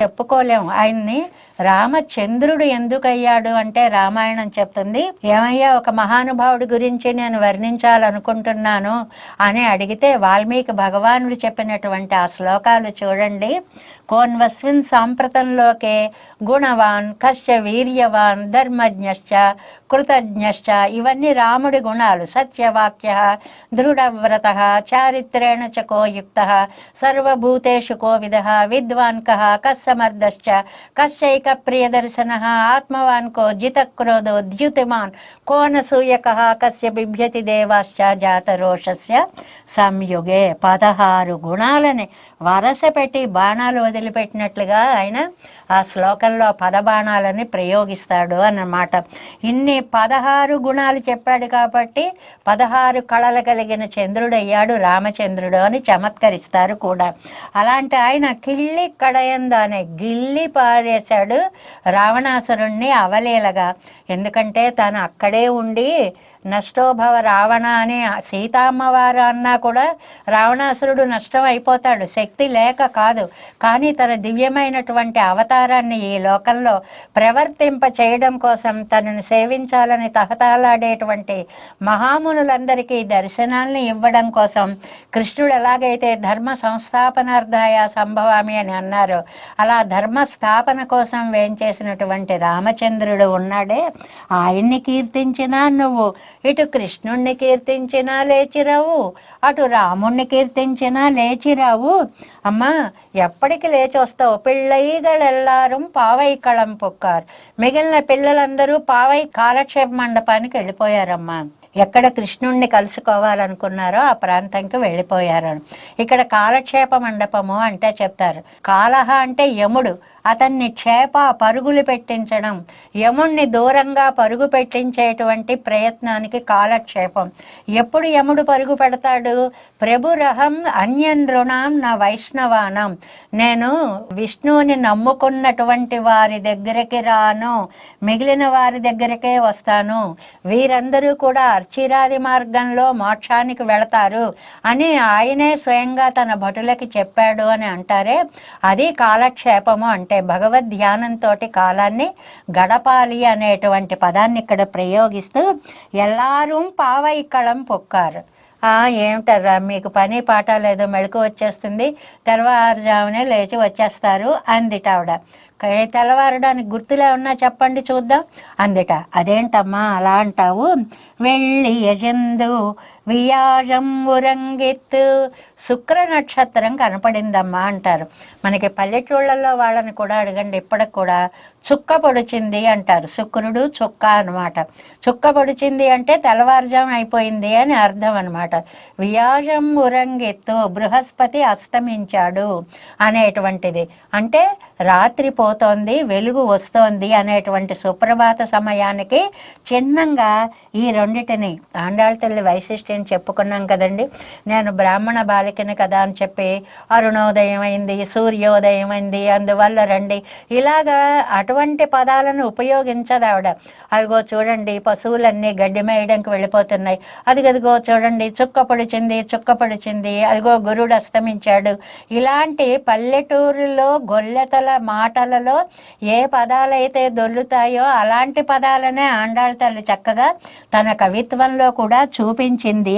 చెప్పుకోలేము. ఆయన్ని రామచంద్రుడు ఎందుకయ్యాడు అంటే రామాయణం చెప్తుంది. ఏమయ్యా ఒక మహానుభావుడి గురించి నేను వర్ణించాలనుకుంటున్నాను అని అడిగితే వాల్మీకి భగవానుడు చెప్పినటువంటి ఆ శ్లోకాలు చూడండి. కోన్వస్విన్ సాంప్రతంలోకే గుణవాన్ కశ్చ వీర్యవాన్ ధర్మజ్ఞశ్చ కృతజ్ఞశ్చ ఇవన్నీ రాముడి గుణాలు. సత్యవాక్య దృఢవ్రత చారిత్రేణ చ కోయుక్త సర్వభూతేషు కోవిద విద్వాన్ కః సమర్థశ్చ కశ్చైక ప్రియదర్శన ఆత్మవాన్ కో జితక్రోధో ద్యుతిమాన్ కోనసూయక కస్య బిభ్యతి దేవాశ్చ జాతరోషస్య సంయుగే పదహారు గుణాలని వరస పెట్టి బాణాలు వదిలిపెట్టినట్లుగా ఆయన ఆ శ్లోకంలో పదబాణాలని ప్రయోగిస్తాడు అన్నమాట. ఇన్ని పదహారు గుణాలు చెప్పాడు కాబట్టి పదహారు కళలు కలిగిన చంద్రుడు అయ్యాడు రామచంద్రుడు అని చమత్కరిస్తారు కూడా. అలాంటి ఆయన కిళ్ళి ఉన్నాయి గిల్లి పారేశాడు రావణాసురుణ్ణి అవలీలగా. ఎందుకంటే తను అక్కడే ఉండి నష్టోభవ రావణ అని సీతామ్మవారు అన్నా కూడా రావణాసురుడు నష్టం అయిపోతాడు శక్తి లేక కాదు. కానీ తన దివ్యమైనటువంటి అవతారాన్ని ఈ లోకంలో ప్రవర్తింప చేయడం కోసం తనను సేవించాలని తహతాలాడేటువంటి మహామునులందరికీ దర్శనాల్ని ఇవ్వడం కోసం కృష్ణుడు ఎలాగైతే ధర్మ సంస్థాపనార్థాయ సంభవామి అని అన్నారు అలా ధర్మ స్థాపన కోసం వేంచేసినటువంటి రామచంద్రుడు ఉన్నాడే. ఆయన్ని కీర్తించినా నువ్వు ఇటు కృష్ణుణ్ణి కీర్తించినా లేచిరావు అటు రాముణ్ణి కీర్తించినా లేచిరావు. అమ్మా ఎప్పటికి లేచి వస్తావు పిళ్ళైగలెల్లారం పావై కళం పొక్కారు. మిగిలిన పిల్లలందరూ పావై కాలక్షేప మండపానికి వెళ్ళిపోయారమ్మా. ఎక్కడ కృష్ణుణ్ణి కలుసుకోవాలనుకున్నారో ఆ ప్రాంతంకి వెళ్ళిపోయారు. ఇక్కడ కాలక్షేప మండపము అంటే చెప్తారు. కాలహ అంటే యముడు అతన్ని క్షేప పరుగులు పెట్టించడం యముణ్ణి దూరంగా పరుగు పెట్టించేటువంటి ప్రయత్నానికి కాలక్షేపం. ఎప్పుడు యముడు పరుగు పెడతాడు? ప్రభురహం అన్యన్ రుణాం నా వైష్ణవానం. నేను విష్ణువుని నమ్ముకున్నటువంటి వారి దగ్గరికి రాను మిగిలిన వారి దగ్గరికే వస్తాను. వీరందరూ కూడా అర్చిరాది మార్గంలో మోక్షానికి వెళతారు అని ఆయనే స్వయంగా తన భటులకి చెప్పాడు అని అంటారే? అది కాలక్షేపము అంటే భగవద్ ధ్యానంతో కాలాన్ని గడపాలి అనేటువంటి పదాన్ని ఇక్కడ ప్రయోగిస్తూ ఎల్లారూ పావైకళం పొక్కారు. ఏమిటర్రా మీకు పని పాట లేదు మెళుకు వచ్చేస్తుంది. తెల్లవారుజామునే లేచి వచ్చేస్తారు అందిట ఆవిడ. తెల్లవారడానికి గుర్తులే ఉన్నా చెప్పండి చూద్దాం అందిట. అదేంటమ్మా అలా అంటావు? వెళ్ళి యజందు వియాజం ఉరంగిత్ శుక్ర నక్షత్రం కనపడిందమ్మా అంటారు. మనకి పల్లెటూళ్ళల్లో వాళ్ళని కూడా అడగండి ఇప్పటికి కూడా చుక్క పొడిచింది అంటారు. శుక్రుడు చుక్క అనమాట చుక్క పొడిచింది అంటే తెల్లవారుజాము అయిపోయింది అని అర్థం అనమాట వియాజం ఉరంగిత్తు బృహస్పతి అస్తమించాడు అనేటువంటిది. అంటే రాత్రి పోతోంది వెలుగు వస్తోంది అనేటువంటి సుప్రభాత సమయానికి చిన్నంగా ఈ రెండిటిని ఆండాళ్ళ తల్లి వైశిష్ట్యం చెప్పుకున్నాం కదండి. నేను బ్రాహ్మణ బాలికని కదా అని చెప్పి అరుణోదయం అయింది సూర్యోదయం అయింది అందువల్ల రండి. ఇలాగా అటువంటి పదాలను ఉపయోగించదు ఆవిడ. అదిగో చూడండి పశువులన్నీ గడ్డి మేయడానికి వెళ్ళిపోతున్నాయి. అదిగదిగో చూడండి చుక్క పొడిచింది చుక్క పొడిచింది. అదిగో గురుడు అస్తమించాడు. ఇలాంటి పల్లెటూరులో గొల్లెతల మాటలలో ఏ పదాలైతే దొల్లుతాయో అలాంటి పదాలనే ఆండాళ్ళ తల్లి చక్కగా తన కవిత్వంలో కూడా చూపించింది.